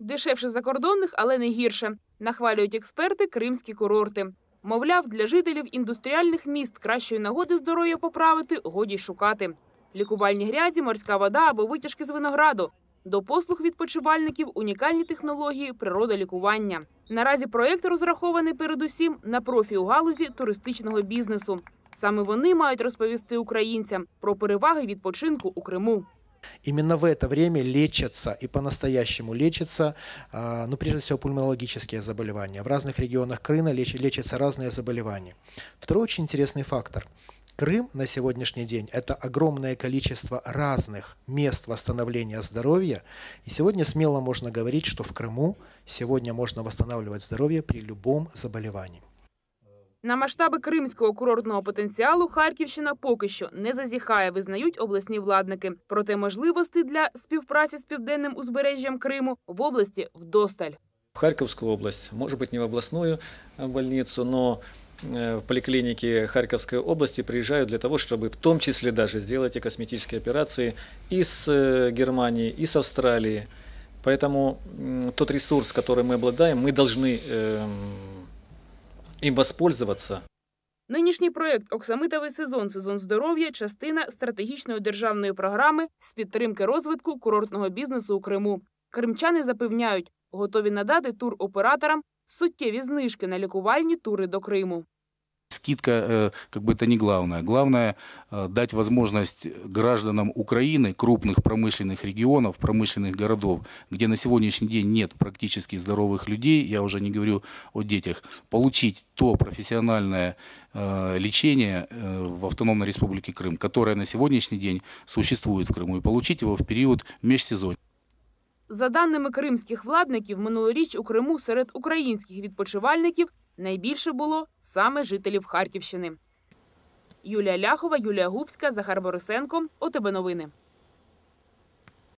Дешевше закордонних, але не гірше. Нахвалюють експерти кримські курорти. Мовляв, для жителів індустріальних міст кращої нагоди здоров'я поправити годі шукати. Лікувальні грязі, морська вода або витяжки з винограду. До послуг відпочивальників унікальні технології природолікування. Наразі проєкт розрахований передусім на профі у галузі туристичного бізнесу. Саме вони мають розповісти українцям про переваги відпочинку у Криму. Именно в это время лечатся и по-настоящему лечатся, а, ну, прежде всего, пульмонологические заболевания. В разных регионах Крыма леч- лечатся разные заболевания. Второй очень интересный фактор. Крым на сегодняшний день – это огромное количество разных мест восстановления здоровья. И сегодня смело можно говорить, что в Крыму сегодня можно восстанавливать здоровье при любом заболевании. На масштаби кримського курортного потенціалу Харківщина поки що не зазіхає, визнають обласні владники. Проте можливостей для співпраці з південним узбережжям Криму в області вдосталь. в Харьковскую область, может быть, не в областную э, больницу, но э, в поликлиники Харьковской области приезжают для того, чтобы в том числе даже сделать и косметические операции и с э, Германии, и с Австралии. Поэтому м, тот ресурс, которым мы обладаем, мы должны эм, им воспользоваться. Нинішній проект «Оксамитовий сезон. Сезон здоров'я» – частина стратегічної державної програми з підтримки розвитку курортного бізнесу у Криму. Кримчани запевняють, готові надати туроператорам суттєві знижки на лікувальні тури до Криму. Скидка, э, как бы это не главное. Главное э, дать возможность гражданам Украины, крупных промышленных регионов, промышленных городов, где на сегодняшний день нет практически здоровых людей, я уже не говорю о детях, получить то профессиональное э, лечение э, в Автономной Республике Крым, которое на сегодняшний день существует в Крыму, и получить его в период межсезонья. За даними кримських владників, минулоріч у Криму серед українських відпочивальників найбільше було саме жителів Харківщини. Юлія Ляхова, Юлія Губська, Захар Борисенко. ОТБ новини.